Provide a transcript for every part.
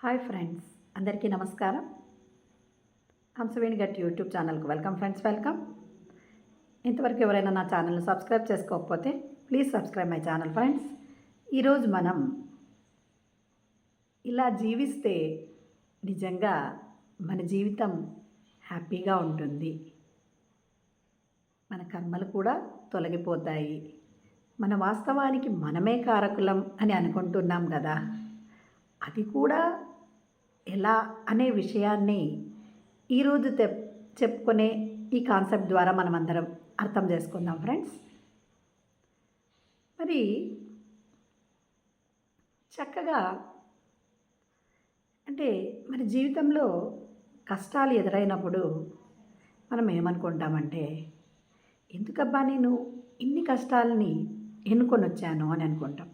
Hi friends అందరికీ నమస్కారం. హంసవేణి గట్ యూట్యూబ్ ఛానల్కి వెల్కమ్ ఫ్రెండ్స్ వెల్కమ్. ఇంతవరకు ఎవరైనా నా ఛానల్ని సబ్స్క్రైబ్ చేసుకోకపోతే please subscribe my channel friends. ఈరోజు మనం ఇలా జీవిస్తే నిజంగా మన జీవితం హ్యాపీగా ఉంటుంది. మన కర్మలు కూడా తొలగిపోతాయి. మన వాస్తవానికి మనమే కారకులం అని అనుకుంటున్నాం కదా. అది కూడా ఎలా అనే విషయాన్ని ఈరోజు తె చెప్పుకునే ఈ కాన్సెప్ట్ ద్వారా మనం అందరం అర్థం చేసుకుందాం ఫ్రెండ్స్. మరి చక్కగా అంటే మన జీవితంలో కష్టాలు ఎదురైనప్పుడు మనం ఏమనుకుంటామంటే ఎందుకబ్బా నేను ఇన్ని కష్టాలని ఎన్నుకొని వచ్చాను అని అనుకుంటాం.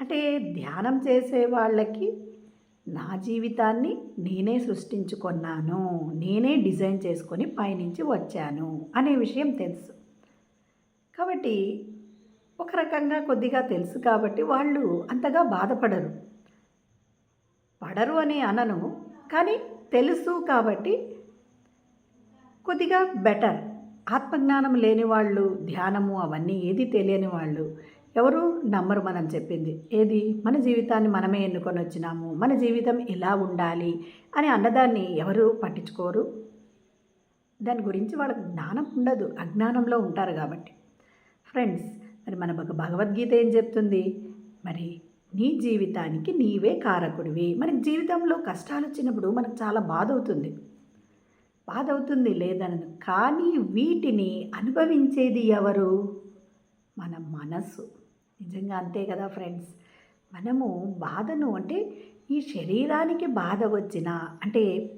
అంటే ధ్యానం చేసే వాళ్ళకి నా జీవితాన్ని నేనే సృష్టించుకున్నాను. నేనే డిజైన్ చేసుకొని పైనుంచి వచ్చాను అనే విషయం తెలుసు. కాబట్టి ఒక రకంగా కొద్దిగా తెలుసు కాబట్టి వాళ్ళు అంతగా బాధపడరు. పడరు అని అనను కానీ తెలుసు కాబట్టి కొద్దిగా బెటర్. ఆత్మజ్ఞానం లేని వాళ్ళు ధ్యానము అవన్నీ ఏది తెలియని వాళ్ళు ఎవరు? నమ్మరు మనం చెప్పింది. ఏది? మన జీవితాన్ని మనమే ఎన్నుకొని వచ్చినాము. మన జీవితం ఎలా ఉండాలి? అని అన్నదాన్ని ఎవరు పట్టించుకోరు? దాని గురించి వాళ్ళకి జ్ఞానం ఉండదు. అజ్ఞానంలో ఉంటారు కాబట్టి. ఫ్రెండ్స్ మరి మన భగవద్గీత ఏం చెప్తుంది? మరి నీ జీవితానికి నీవే కారకుడివి. మన జీవితంలో కష్టాలు వచ్చినప్పుడు మనకు చాలా బాధ అవుతుంది. బాధ అవుతుంది లేదనను. కానీ వీటిని అనుభవించేది ఎవరు? మన మనసు. నిజంగా అంతే కదా ఫ్రెండ్స్? మనము బాధను అంటే ఈ శరీరానికి బాధ వచ్చిన అంటే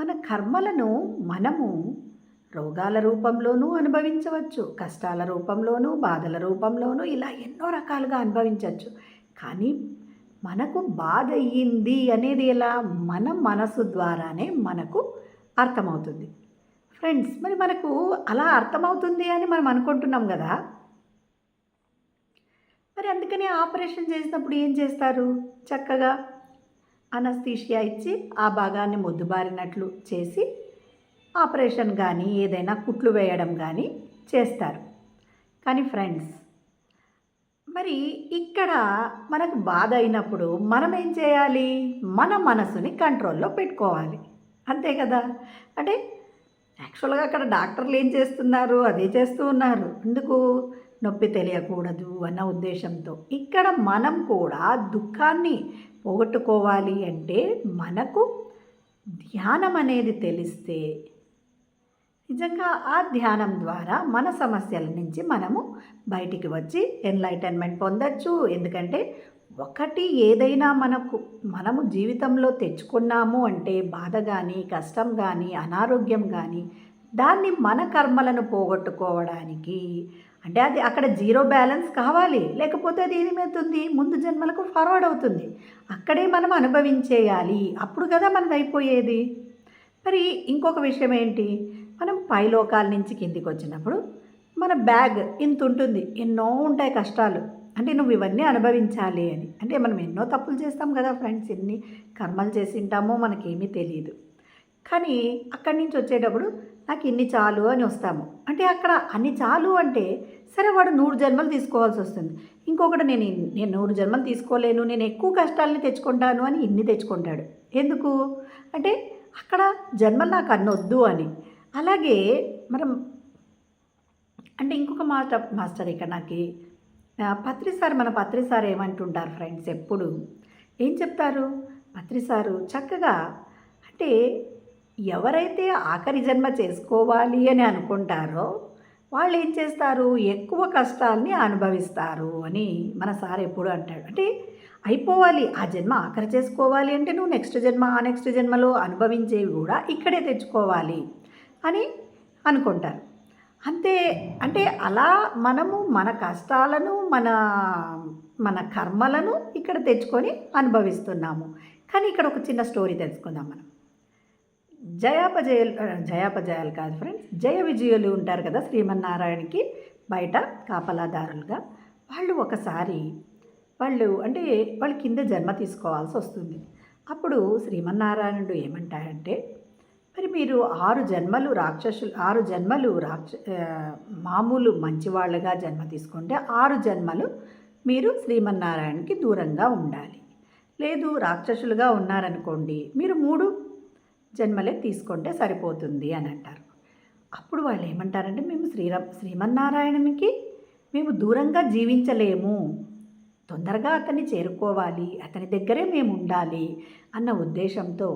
మన కర్మలను మనము రోగాల రూపంలోనూ అనుభవించవచ్చు కష్టాల రూపంలోనూ బాధల రూపంలోనూ ఇలా ఎన్నో రకాలుగా అనుభవించవచ్చు. కానీ మనకు బాధ అయ్యింది అనేది ఎలా? మన మనసు ద్వారానే మనకు అర్థమవుతుంది. ఫ్రెండ్స్ మరి మనకు అలా అర్థమవుతుంది అని మనం అనుకుంటున్నాం కదా? మరి అందుకని ఆపరేషన్ చేసినప్పుడు ఏం చేస్తారు? చక్కగా అనస్థీషియా ఇచ్చి ఆ భాగాన్ని మొద్దుబారినట్లు చేసి ఆపరేషన్ కానీ ఏదైనా కుట్లు వేయడం కానీ చేస్తారు. కానీ ఫ్రెండ్స్ మరి ఇక్కడ మనకు బాధ అయినప్పుడు మనం ఏం చేయాలి? మన మనసుని కంట్రోల్లో పెట్టుకోవాలి. అంతే కదా? అంటే యాక్చువల్గా అక్కడ డాక్టర్లు ఏం చేస్తున్నారు? అదే చేస్తూ ఉన్నారు. ఎందుకు? నొప్పి తెలియకూడదు అన్న ఉద్దేశంతో. ఇక్కడ మనం కూడా దుఃఖాన్ని పోగొట్టుకోవాలి అంటే మనకు ధ్యానం అనేది తెలిస్తే నిజంగా ఆ ధ్యానం ద్వారా మన సమస్యల నుంచి మనము బయటికి వచ్చి ఎన్లైటన్మెంట్ పొందొచ్చు. ఎందుకంటే ఒకటి ఏదైనా మనకు మనము జీవితంలో తెచ్చుకున్నాము అంటే బాధ కానీ కష్టం కానీ అనారోగ్యం కానీ దాన్ని మన కర్మలను పోగొట్టుకోవడానికి అంటే అది అక్కడ జీరో బ్యాలెన్స్ కావాలి. లేకపోతే అది ఏమవుతుంది? ముందు జన్మలకు ఫార్వర్డ్ అవుతుంది. అక్కడే మనం అనుభవించేయాలి. అప్పుడు కదా మనది అయిపోయేది మరి ఇంకొక విషయం ఏంటి? మనం పైలోకాల నుంచి కిందికి వచ్చినప్పుడు మన బ్యాగ్ ఇంత ఉంటుంది. ఎన్నో ఉంటాయి కష్టాలు. అంటే నువ్వు ఇవన్నీ అనుభవించాలి అని. అంటే మనం ఎన్నో తప్పులు చేస్తాం కదా ఫ్రెండ్స్. ఎన్ని కర్మలు చేసి ఉంటామో మనకేమీ తెలియదు కానీ అక్కడి నుంచి వచ్చేటప్పుడు నాకు ఇన్ని చాలు అని వస్తాము. అంటే అక్కడ అన్ని చాలు అంటే సరే వాడు నూరు జన్మలు తీసుకోవాల్సి వస్తుంది. ఇంకొకటి నేను నేను నూరు జన్మలు తీసుకోలేను నేను ఎక్కువ కష్టాలని తెచ్చుకుంటాను అని ఇన్ని తెచ్చుకుంటాడు. ఎందుకు? అంటే అక్కడ జన్మలు నాకు అన్నొద్దు అని. అలాగే మనం అంటే ఇంకొక మాట మాస్టర్ ఇక్కడ నాకు పత్రి సార్ మన పత్రి సార్ ఏమంటుంటారు ఫ్రెండ్స్ ఎప్పుడు? ఏం చెప్తారు? పత్రి సారు చక్కగా అంటే ఎవరైతే ఆఖరి జన్మ చేసుకోవాలి అని అనుకుంటారో వాళ్ళు ఏం చేస్తారు? ఎక్కువ కష్టాలని అనుభవిస్తారు అని మన సార్ ఎప్పుడు అంటాడు. అంటే అయిపోవాలి. ఆ జన్మ ఆఖరి చేసుకోవాలి అంటే నువ్వు నెక్స్ట్ జన్మ ఆ నెక్స్ట్ జన్మలో అనుభవించేవి కూడా ఇక్కడే తెచ్చుకోవాలి అని అనుకుంటారు. అంతే. అంటే అలా మనము మన కష్టాలను మన మన కర్మలను ఇక్కడ తెచ్చుకొని అనుభవిస్తున్నాము. కానీ ఇక్కడ ఒక చిన్న స్టోరీ తెలుసుకుందాం మనం. జయాపజయాలు జయాపజయాలు కాదు ఫ్రెండ్స్ జయ విజయులు ఉంటారు కదా శ్రీమన్నారాయణకి బయట కాపలాదారులుగా. వాళ్ళు ఒకసారి వాళ్ళు అంటే వాళ్ళు కింద జన్మ తీసుకోవాల్సి వస్తుంది. అప్పుడు శ్రీమన్నారాయణుడు ఏమంటాడంటే మరి మీరు ఆరు జన్మలు రాక్షసులు ఆరు జన్మలు రాక్ష మామూలు మంచివాళ్ళుగా జన్మ తీసుకుంటే ఆరు జన్మలు మీరు శ్రీమన్నారాయణకి దూరంగా ఉండాలి. లేదు రాక్షసులుగా ఉన్నారనుకోండి మీరు మూడు జన్మలే తీసుకుంటే సరిపోతుంది అని అంటారు. అప్పుడు వాళ్ళు ఏమంటారంటే మేము శ్రీరా శ్రీమన్నారాయణునికి మేము దూరంగా జీవించలేము. తొందరగా అతన్ని చేరుకోవాలి. అతని దగ్గరే మేము ఉండాలి అన్న ఉద్దేశంతో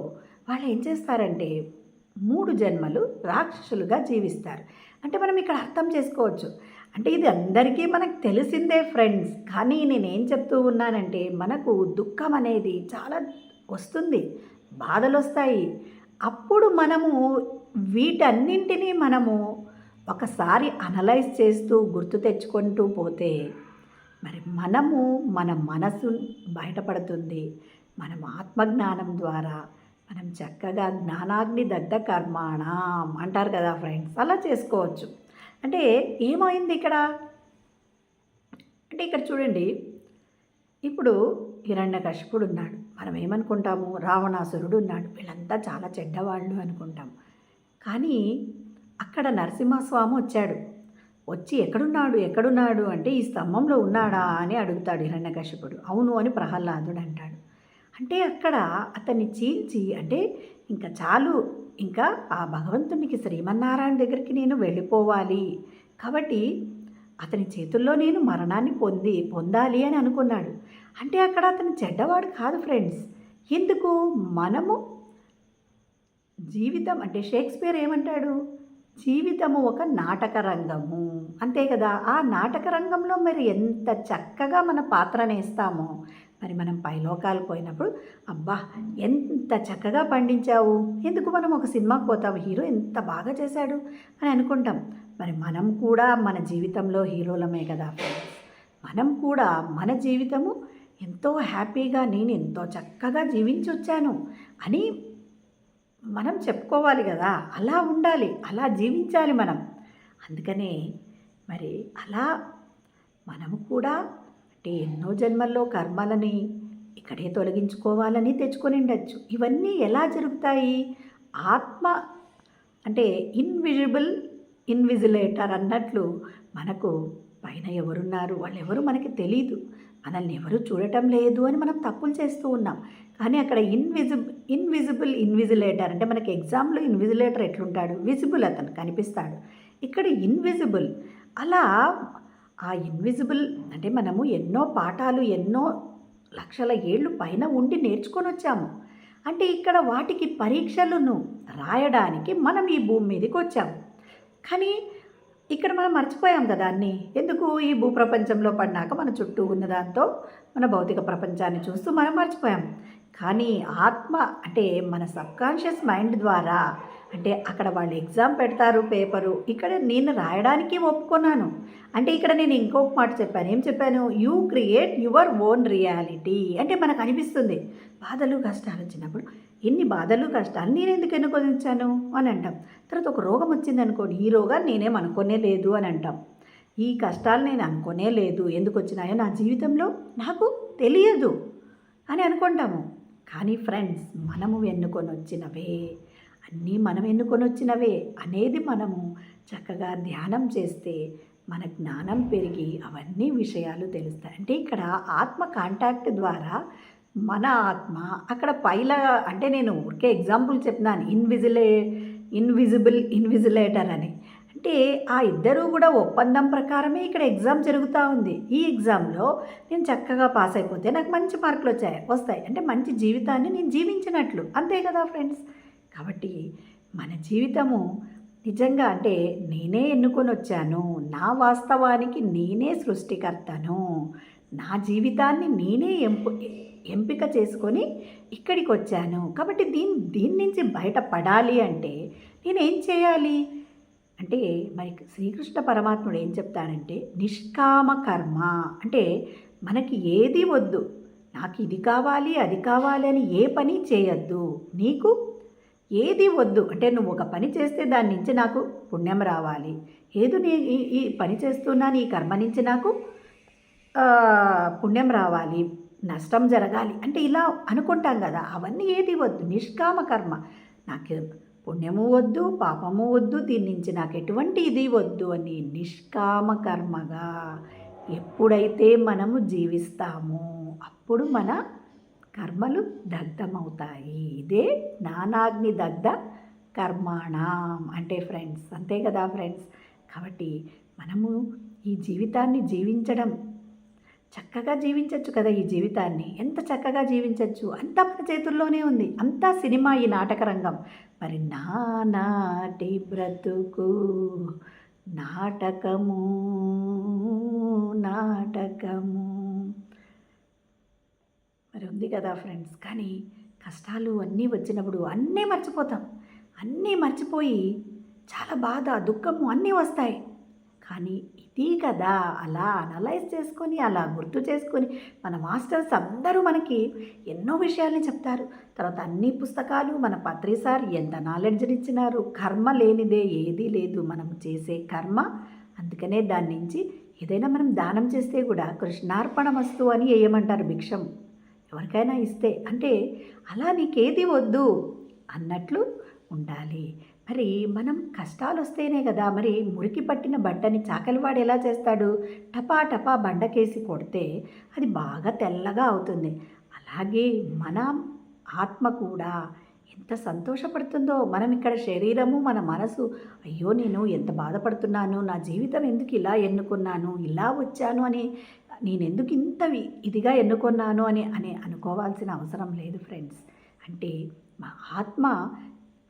వాళ్ళు ఏం చేస్తారంటే మూడు జన్మలు రాక్షసులుగా జీవిస్తారు. అంటే మనం ఇక్కడ అర్థం చేసుకోవచ్చు. అంటే ఇది అందరికీ మనకు తెలిసిందే ఫ్రెండ్స్. కానీ నేనేం చెప్తూ ఉన్నానంటే మనకు దుఃఖం అనేది చాలా వస్తుంది. బాధలు వస్తాయి అప్పుడు మనము వీటన్నింటినీ మనము ఒకసారి అనలైజ్ చేస్తూ గుర్తు తెచ్చుకుంటూ పోతే మరి మనము మన మనసు బయటపడుతుంది. మనం ఆత్మజ్ఞానం ద్వారా మనం చక్కగా జ్ఞానాగ్ని దగ్ధ కర్మాణం అంటారు కదా ఫ్రెండ్స్ అలా చేసుకోవచ్చు. అంటే ఏమైంది ఇక్కడ? అంటే ఇక్కడ చూడండి ఇప్పుడు హిరణ్యకశిపుడు ఉన్నాడు. మనం ఏమనుకుంటాము? రావణాసురుడు ఉన్నాడు. వీళ్ళంతా చాలా చెడ్డవాళ్ళు అనుకుంటాం. కానీ అక్కడ నరసింహస్వామి వచ్చాడు. వచ్చి ఎక్కడున్నాడు? ఎక్కడున్నాడు అంటే ఈ స్తంభంలో ఉన్నాడా అని అడుగుతాడు హిరణ్యకశిపుడు. అవును అని ప్రహ్లాదుడు అంటాడు. అంటే అక్కడ అతన్ని చీల్చి అంటే ఇంకా చాలు ఇంకా ఆ భగవంతునికి శ్రీమన్నారాయణ దగ్గరికి నేను వెళ్ళిపోవాలి. కాబట్టి అతని చేతుల్లో నేను మరణాన్ని పొంది పొందాలి అని అనుకున్నాడు. అంటే అక్కడ అతను చెడ్డవాడు కాదు ఫ్రెండ్స్ ఎందుకు? మనము జీవితం అంటే షేక్స్పియర్ ఏమంటాడు? జీవితము ఒక నాటక రంగము. అంతే కదా? ఆ నాటక రంగంలో మరి ఎంత చక్కగా మన పాత్రనేస్తామో మరి మనం పైలోకాలు పోయినప్పుడు అబ్బా ఎంత చక్కగా పండించావు? ఎందుకు మనం ఒక సినిమాకి పోతాం? హీరో ఎంత బాగా చేశాడు? అని అనుకుంటాం. మరి మనం కూడా మన జీవితంలో హీరోలమే కదా మనం కూడా మన జీవితము ఎంతో హ్యాపీగా నేను ఎంతో చక్కగా జీవించి వచ్చాను అని మనం చెప్పుకోవాలి కదా. అలా ఉండాలి అలా జీవించాలి మనం. అందుకనే మరి అలా మనము కూడా అంటే ఎన్నో జన్మల్లో కర్మలని ఇక్కడే తొలగించుకోవాలని తెచ్చుకొని ఉండొచ్చు. ఇవన్నీ ఎలా జరుగుతాయి? ఆత్మ అంటే ఇన్విజిబుల్ ఇన్విజిలేటర్ అన్నట్లు మనకు పైన ఎవరున్నారు? వాళ్ళు ఎవరు మనకి తెలియదు మనల్ని ఎవరు చూడటం లేదు అని మనం తప్పులు చేస్తూ ఉన్నాం. కానీ అక్కడ ఇన్విజిబుల్ ఇన్విజిబుల్ ఇన్విజిలేటర్ అంటే మనకి ఎగ్జామ్లో ఇన్విజిలేటర్ ఎట్లుంటాడు? విజిబుల్ అతను కనిపిస్తాడు. ఇక్కడ ఇన్విజిబుల్ అలా ఆ ఇన్విజిబుల్ అంటే మనము ఎన్నో పాఠాలు ఎన్నో లక్షల ఏళ్ళు పైన ఉండి నేర్చుకొని వచ్చాము. అంటే ఇక్కడ వాటికి పరీక్షలను రాయడానికి మనం ఈ భూమి మీదకి వచ్చాము. కానీ ఇక్కడ మనం మర్చిపోయాం కదా దాన్ని ఎందుకు ఈ భూప్రపంచంలో పడినాక మన చుట్టూ ఉన్న దాంతో మన భౌతిక ప్రపంచాన్ని చూస్తూ మనం మర్చిపోయాం. కానీ ఆత్మ అంటే మన సబ్కాన్షియస్ మైండ్ ద్వారా అంటే అక్కడ వాళ్ళు ఎగ్జామ్ పెడతారు పేపరు ఇక్కడ నేను రాయడానికి ఒప్పుకున్నాను. అంటే ఇక్కడ నేను ఇంకొక మాట చెప్పాను. ఏం చెప్పాను? You create your own reality అంటే మనకు అనిపిస్తుంది. బాధలు కష్టాలు వచ్చినప్పుడు ఎన్ని బాధలు కష్టాలు నేను ఎందుకు ఎన్నుకొనిచ్చాను అని అంటాం. తర్వాత ఒక రోగం వచ్చింది అనుకోండి ఈ రోగాన్ని నేనేం అనుకోనే లేదు అని అంటాం. ఈ కష్టాలు నేను అనుకోనే లేదు ఎందుకు వచ్చినాయో నా జీవితంలో నాకు తెలియదు అని అనుకుంటాము. కానీ ఫ్రెండ్స్ మనము ఎన్నుకొని వచ్చినవే అన్నీ మనం ఎన్నుకొని వచ్చినవే అనేది మనము చక్కగా ధ్యానం చేస్తే మన జ్ఞానం పెరిగి అవన్నీ విషయాలు తెలుస్తాయి. అంటే ఇక్కడ ఆత్మ కాంటాక్ట్ ద్వారా మన ఆత్మ అక్కడ పైల అంటే నేను ఊరికే ఎగ్జాంపుల్ చెప్తున్నాను. ఇన్విజిలే ఇన్విజిబుల్ ఇన్విజిలేటర్ అని. అంటే ఆ ఇద్దరూ కూడా ఒప్పందం ప్రకారమే ఇక్కడ ఎగ్జామ్ జరుగుతూ ఉంది. ఈ ఎగ్జామ్లో నేను చక్కగా పాస్ అయిపోతే నాకు మంచి మార్కులు వచ్చాయి వస్తాయి. అంటే మంచి జీవితాన్ని నేను జీవించినట్లు. అంతే కదా ఫ్రెండ్స్ కాబట్టి మన జీవితము నిజంగా అంటే నేనే ఎన్నుకొని వచ్చాను. నా వాస్తవానికి నేనే సృష్టికర్తను. నా జీవితాన్ని నేనే ఎంపు ఎంపిక చేసుకొని ఇక్కడికి వచ్చాను కాబట్టి దీని దీని నుంచి బయటపడాలి అంటే నేనేం చేయాలి? అంటే మరి శ్రీకృష్ణ పరమాత్ముడు ఏం చెప్తాడంటే నిష్కామ కర్మ. అంటే మనకి ఏది వద్దు. నాకు ఇది కావాలి అది కావాలి అని ఏ పని చేయొద్దు. నీకు ఏది వద్దు. అంటే నువ్వు ఒక పని చేస్తే దాని నుంచి నాకు పుణ్యం రావాలి. ఏదు నీ ఈ ఈ పని చేస్తున్నాను ఈ కర్మ నుంచి నాకు పుణ్యం రావాలి. నష్టం జరగాలి. అంటే ఇలా అనుకుంటాం కదా అవన్నీ ఏది వద్దు. నిష్కామ కర్మ. నాకు పుణ్యము వద్దు పాపము వద్దు దీని నుంచి నాకు ఎటువంటి ఇది వద్దు అని నిష్కామ కర్మగా ఎప్పుడైతే మనము జీవిస్తామో అప్పుడు మన కర్మలు దగ్ధమవుతాయి. ఇదే నానాగ్ని దగ్ధ కర్మాణం. అంటే ఫ్రెండ్స్ అంతే కదా ఫ్రెండ్స్? కాబట్టి మనము ఈ జీవితాన్ని జీవించడం చక్కగా జీవించవచ్చు కదా ఈ జీవితాన్ని. ఎంత చక్కగా జీవించవచ్చు అంతా మన చేతుల్లోనే ఉంది. అంతా సినిమా ఈ నాటక రంగం. మరి నానాటి బ్రతుకు నాటకము నాటకము. మరి ఉంది కదా ఫ్రెండ్స్. కానీ కష్టాలు అన్నీ వచ్చినప్పుడు అన్నీ మర్చిపోతాం. అన్నీ మర్చిపోయి చాలా బాధ దుఃఖము అన్నీ వస్తాయి. కానీ ఇది కదా అలా అనలైజ్ చేసుకొని అలా గుర్తు చేసుకొని మన మాస్టర్స్ అందరూ మనకి ఎన్నో విషయాల్ని చెప్తారు. తర్వాత అన్ని పుస్తకాలు మన పత్రి సార్ ఎంత నాలెడ్జ్ని ఇచ్చినారు? కర్మ లేనిదే ఏదీ లేదు. మనం చేసే కర్మ. అందుకనే దాని నుంచి ఏదైనా మనం దానం చేస్తే కూడా కృష్ణార్పణమస్తు అని వేయమంటారు భిక్షం? ఎవరికైనా ఇస్తే. అంటే అలా నీకేది వద్దు. అన్నట్లు ఉండాలి. మరి మనం కష్టాలు వస్తేనే కదా మరి మురికి పట్టిన బండని చాకలివాడు ఎలా చేస్తాడు? టపా టపా బండకేసి కొడితే అది బాగా తెల్లగా అవుతుంది. అలాగే మన ఆత్మ కూడా ఎంత సంతోషపడుతుందో మనం ఇక్కడ శరీరము మన మనసు అయ్యో నేను ఎంత బాధపడుతున్నాను నా జీవితం ఎందుకు ఇలా ఎన్నుకున్నాను ఇలా వచ్చాను అని నేను ఎందుకు ఇంత ఇదిగా ఎన్నుకున్నాను అని అని అనుకోవాల్సిన అవసరం లేదు ఫ్రెండ్స్. అంటే మా ఆత్మ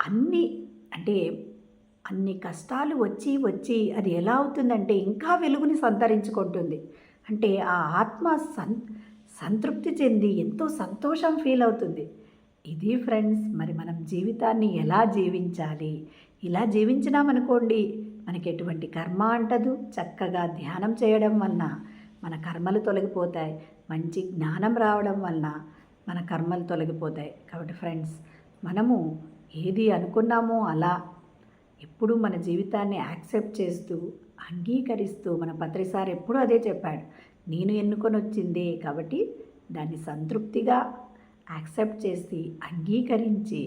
అన్ని అంటే అన్ని కష్టాలు వచ్చి వచ్చి అది ఎలా అవుతుందంటే ఇంకా వెలుగుని సంతరించుకుంటుంది. అంటే ఆ ఆత్మ సం సంతృప్తి చెంది ఎంతో సంతోషం ఫీల్ అవుతుంది. ఇది ఫ్రెండ్స్ మరి మనం జీవితాన్ని ఎలా జీవించాలి? ఇలా జీవించినామనుకోండి మనకి ఎటువంటి కర్మ అంటదు. చక్కగా ధ్యానం చేయడం వలన మన కర్మలు తొలగిపోతాయి. మంచి జ్ఞానం రావడం వలన మన కర్మలు తొలగిపోతాయి. కాబట్టి ఫ్రెండ్స్ మనము ఏది అనుకున్నామో అలా ఎప్పుడు మన జీవితాన్ని యాక్సెప్ట్ చేస్తూ అంగీకరిస్తూ మన పత్రిసార్ ఎప్పుడూ అదే చెప్పాడు. నేను ఎన్నుకొని వచ్చిందే కాబట్టి దాన్ని సంతృప్తిగా యాక్సెప్ట్ చేసి అంగీకరించి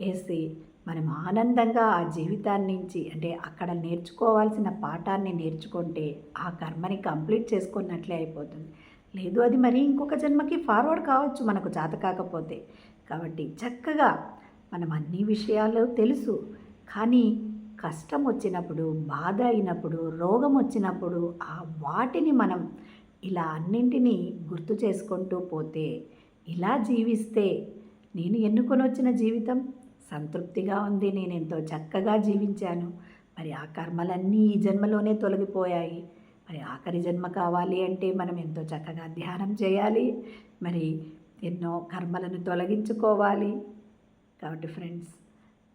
వేసి మనం ఆనందంగా ఆ జీవితాన్ని నుంచి అంటే అక్కడ నేర్చుకోవాల్సిన పాఠాన్ని నేర్చుకుంటే ఆ కర్మని కంప్లీట్ చేసుకున్నట్లే అయిపోతుంది. లేదు అది మరి ఇంకొక జన్మకి ఫార్వర్డ్ కావచ్చు మనకు జాత కాకపోతే కాబట్టి చక్కగా మనం అన్ని విషయాలు తెలుసు. కానీ కష్టం వచ్చినప్పుడు బాధ అయినప్పుడు రోగం వచ్చినప్పుడు ఆ వాటిని మనం ఇలా అన్నింటినీ గుర్తు చేసుకుంటూ పోతే ఇలా జీవిస్తే నేను ఎన్నుకొని వచ్చిన జీవితం? సంతృప్తిగా ఉంది. నేను ఎంతో చక్కగా జీవించాను. మరి ఆ కర్మలన్నీ ఈ జన్మలోనే తొలగిపోయాయి. మరి ఆఖరి జన్మ కావాలి అంటే మనం ఎంతో చక్కగా ధ్యానం చేయాలి. మరి ఎన్నో కర్మలను తొలగించుకోవాలి. కాబట్టి ఫ్రెండ్స్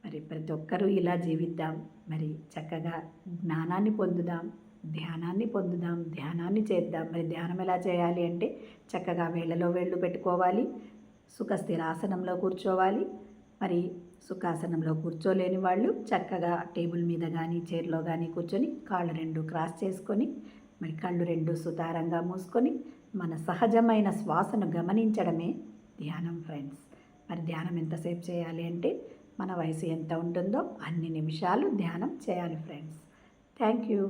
మరి ప్రతి ఒక్కరూ ఇలా జీవిద్దాం. మరి చక్కగా జ్ఞానాన్ని పొందుదాం ధ్యానాన్ని పొందుదాం ధ్యానాన్ని చేద్దాం. మరి ధ్యానం ఎలా చేయాలి అంటే చక్కగా వేళ్ళలో వేళ్ళు పెట్టుకోవాలి సుఖ స్థిరాసనంలో కూర్చోవాలి. మరి సుఖాసనంలో కూర్చోలేని వాళ్ళు చక్కగా టేబుల్ మీద కానీ చైర్లో కానీ కూర్చొని కాళ్ళు రెండు క్రాస్ చేసుకొని మరి కళ్ళు రెండు సుతారంగా మూసుకొని మన సహజమైన శ్వాసను గమనించడమే ధ్యానం ఫ్రెండ్స్ మరి ధ్యానం ఎంతసేపు చేయాలి అంటే మన వయసు ఎంత ఉంటుందో అన్ని నిమిషాలు ధ్యానం చేయాలి ఫ్రెండ్స్ థ్యాంక్ యూ